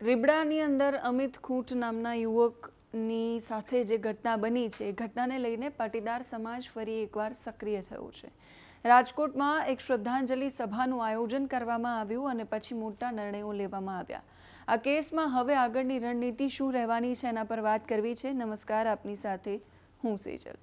રીબડાની અંદર અમિત ખૂંટ નામના યુવકની સાથે જે ઘટના બની છે, એ ઘટનાને લઈને પાટીદાર સમાજ ફરી એકવાર સક્રિય થયો છે. રાજકોટમાં એક શ્રદ્ધાંજલિ સભાનું આયોજન કરવામાં આવ્યું અને પછી મોટા નિર્ણયો લેવામાં આવ્યા. આ કેસમાં હવે આગળની રણનીતિ શું રહેવાની છે એના પર વાત કરવી છે. નમસ્કાર, આપની સાથે હું સેજલ.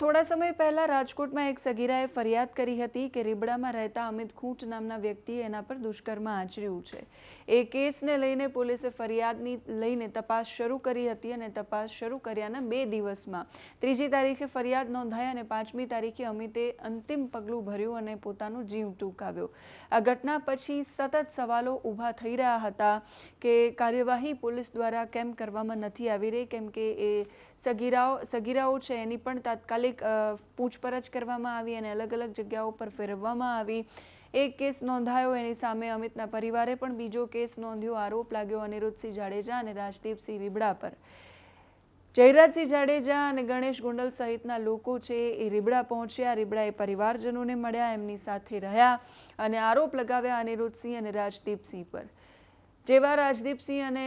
થોડા સમય પહેલા રાજકોટમાં એક સગીરાએ ફરિયાદ કરી હતી કે રીબડામાં રહેતા અમિત ખૂંટ નામના વ્યક્તિએ એના પર દુષ્કર્મ આચર્યું છે. એ કેસને લઈને પોલીસે ફરિયાદની લઈને તપાસ શરૂ કરી હતી અને તપાસ શરૂ કર્યાના બે દિવસમાં. ત્રીજી તારીખે ફરિયાદ નોંધાઈ અને પાંચમી તારીખે અમિતે અંતિમ પગલું ભર્યું અને પોતાનો જીવ ટૂંકાવ્યો. આ ઘટના પછી સતત સવાલો ઊભા થઈ રહ્યા હતા કે કાર્યવાહી પોલીસ દ્વારા કેમ કરવામાં નથી આવી રહી? કેમ કે એ સગીરાઓ સગીરાઓ છે એની પણ તાત્કાલિક અ, પૂછપરછ કરવામાં આવી અને અલગ અલગ જગ્યાઓ પર ફેરવવામાં આવી. એક કેસ નોંધાયો એની સામે અમિતના પરિવારે પણ બીજો કેસ નોંધ્યો. આરોપ લાગ્યો અનિરુદ્ધસિંહ જાડેજા અને રાજદીપસિંહ રીબડા પર. જયરાજસિંહ જાડેજા અને ગણેશ ગુંડલ સહિતના લોકો છે એ રીબડા પહોંચ્યા. રીબડાએ પરિવારજનોને મળ્યા એમની સાથે રહ્યા અને આરોપ લગાવ્યા અનિરુદ્ધસિંહ અને રાજદીપસિંહ પર. જેવા રાજદીપસિંહ અને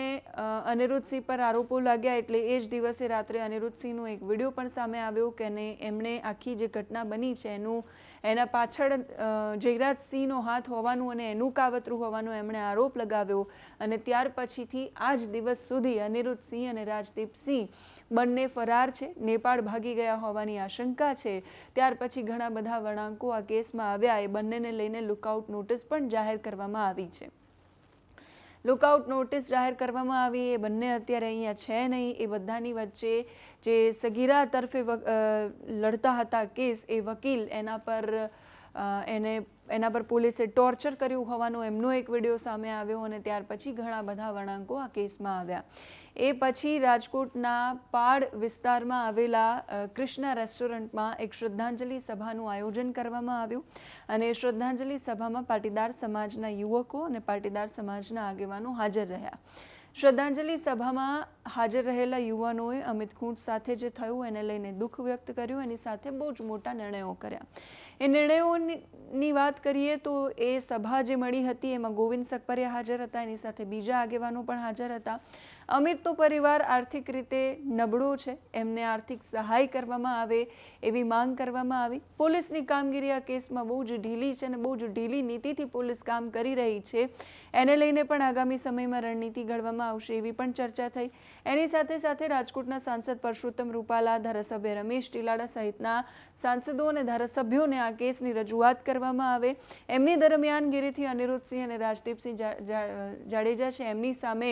અનિરુદ્ધસિંહ પર આરોપો લાગ્યા એટલે એ જ દિવસે રાત્રે અનિરુદ્ધસિંહનો એક વીડિયો પણ સામે આવ્યો કે એમણે આખી જે ઘટના બની છે એનું, એના પાછળ જયરાજસિંહનો હાથ હોવાનું અને એનું કાવતરું હોવાનો એમણે આરોપ લગાવ્યો અને ત્યાર પછીથી આ જ દિવસ સુધી અનિરુદ્ધસિંહ અને રાજદીપસિંહ બંને ફરાર છે, નેપાળ ભાગી ગયા હોવાની આશંકા છે. ત્યાર પછી ઘણા બધા વળાંકો આ કેસમાં આવ્યા, એ બંનેને લઈને લુકઆઉટ નોટિસ પણ જાહેર કરવામાં આવી છે. લુકઆઉટ નોટિસ જાહેર કરવામાં આવી. એ બંને અત્યારે અહીંયા છે નહીં. એ બધાની વચ્ચે જે સગીરા તરફે લડતા હતા કેસ, એ વકીલ એના પર એને, એના પર પોલીસે ટોર્ચર કર્યું હોવાનો એમનો એક વીડિયો સામે આવ્યો અને ત્યાર પછી ઘણા બધા વળાંકો આ કેસમાં આવ્યા. એ પછી રાજકોટના પાડ વિસ્તારમાં આવેલા કૃષ્ણા રેસ્ટોરન્ટમાં એક શ્રદ્ધાંજલિ સભાનું આયોજન કરવામાં આવ્યું. અને એ શ્રદ્ધાંજલિ સભામાં પાટીદાર સમાજના યુવકો અને પાટીદાર સમાજના આગેવાનો હાજર રહ્યા. શ્રદ્ધાંજલિ સભામાં હાજર રહેલા યુવાનોએ અમિત ખૂંટ સાથે જે થયું એને લઈને દુઃખ વ્યક્ત કર્યું, એની સાથે બહુ જ મોટા નિર્ણયો કર્યા. એ નિર્ણયોની વાત કરીએ તો એ સભા જે મળી હતી, એમાં ગોવિંદ સકપરિયા હાજર હતા, એની સાથે બીજા આગેવાનો પણ હાજર હતા. અમિત તો પરિવાર આર્થિક રીતે નબળો છે, એમને આર્થિક સહાય કરવામાં આવે એવી માંગ કરવામાં આવી. પોલીસની કામગીરી આ કેસમાં બહુ જ ઢીલી છે અને બહુ જ ઢીલી નીતિથી પોલીસ કામ કરી રહી છે. એને લઈને પણ આગામી સમયમાં રણનીતિ ઘડવામાં આવશે એવી પણ ચર્ચા થઈ. એની સાથે સાથે રાજકોટના સાંસદ પરસોત્તમ રૂપાલા, ધારાસભ્ય રમેશ ટીલાડા સહિતના સાંસદો અને ધારાસભ્યોને આ કેસની રજૂઆત કરવામાં આવે. એમની દરમિયાનગીરીથી અનિરુદ્ધસિંહ અને રાજદીપસિંહ જાડેજા છે. એમની સામે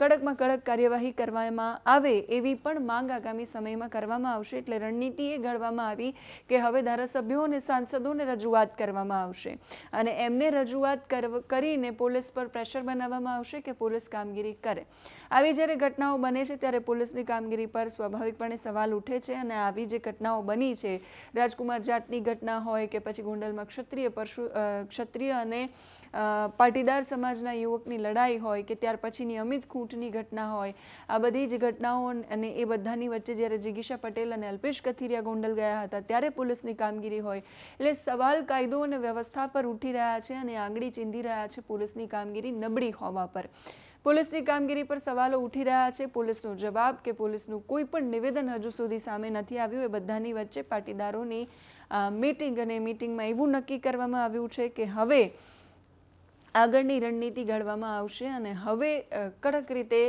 કડકમાં કડક કાર્યવાહી કરવામાં આવે એવી પણ માંગ આગામી સમયમાં કરવામાં આવશે એટલે રણનીતિ એ ઘડવામાં આવી કે હવે ધારાસભ્યો અને સાંસદોને રજૂઆત કરવામાં આવશે. અને એમને રજૂઆત કરીને પોલીસ પર પ્રેશર બનાવવામાં આવશે કે પોલીસ કામગીરી કરે. આવી જ્યારે ઘટનાઓ બને છે ત્યારે પોલીસની કામગીરી પર સ્વાભાવિકપણે સવાલ ઉઠે છે અને આવી જે ઘટનાઓ બની છે, રાજકુમાર જાટની ઘટના હોય કે પછી ગોંડલમાં ક્ષત્રિય પરશુ ક્ષત્રિય અને પાટીદાર સમાજના યુવકની લડાઈ હોય કે ત્યાર પછીની અમિત ખૂંટની ઘટના હોય, આ બધી જ ઘટનાઓ અને એ બધાની વચ્ચે જ્યારે જિગીશા પટેલ અને અલ્પેશ કથિરિયા ગોંડલ ગયા હતા ત્યારે પોલીસની કામગીરી હોય, એટલે સવાલ કાયદો અને વ્યવસ્થા પર ઉઠી રહ્યા છે અને આંગળી ચીંધી રહ્યા છે પોલીસની કામગીરી નબળી હોવા પર. પોલીસની કામગીરી પર સવાલો ઉઠી રહ્યા છે. પોલીસનો જવાબ કે પોલીસનું કોઈ પણ નિવેદન હજુ સુધી સામે નથી આવ્યું એ બધાની વચ્ચે પાટીદારોની મીટિંગ અને મીટિંગમાં એવું નક્કી કરવામાં આવ્યું છે કે હવે આગળની રણનીતિ ઘડવામાં આવશે અને હવે કડક રીતે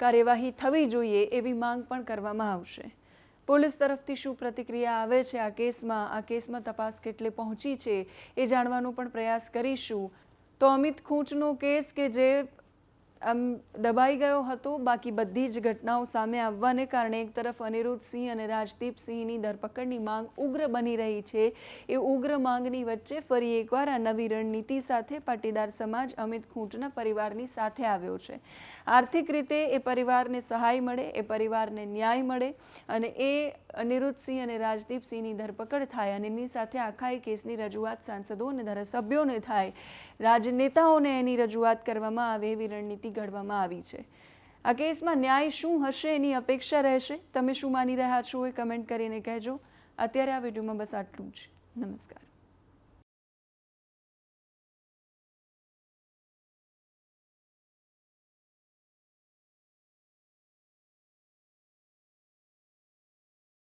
કાર્યવાહી થવી જોઈએ એવી માંગ પણ કરવામાં આવશે. પોલીસ તરફથી શું પ્રતિક્રિયા આવે છે આ કેસમાં? આ કેસમાં તપાસ કેટલે પહોંચી છે એ જાણવાનો પણ પ્રયાસ કરીશું. તો અમિત ખૂંચનો કેસ કે જે આમ દબાઈ ગયો હતો. બાકી બધી જ ઘટનાઓ સામે આવવાને કારણે એક તરફ અનિરુદ્ધસિંહ અને રાજદીપસિંહની ધરપકડની માંગ ઉગ્ર બની રહી છે. એ ઉગ્ર માંગની વચ્ચે ફરી એકવાર આ નવી રણનીતિ સાથે પાટીદાર સમાજ અમિત ખૂંટના પરિવારની સાથે આવ્યો છે. આર્થિક રીતે એ પરિવારને સહાય મળે, એ પરિવારને ન્યાય મળે અને એ અનિરુદ્ધસિંહ અને રાજદીપસિંહની ધરપકડ થાય અને એની સાથે આખા એ કેસની રજૂઆત સાંસદો અને ધારાસભ્યોને થાય. રાજનેતાઓને એની રજૂઆત કરવામાં આવે એવી રણનીતિ ઘડવામાં આવી છે. આ કેસમાં ન્યાય શું હશે એની અપેક્ષા રહેશે? તમે શું માની રહ્યા છો એ કમેન્ટ કરીને કહેજો. અત્યારે આ વિડીયોમાં બસ આટલું જ. નમસ્કાર.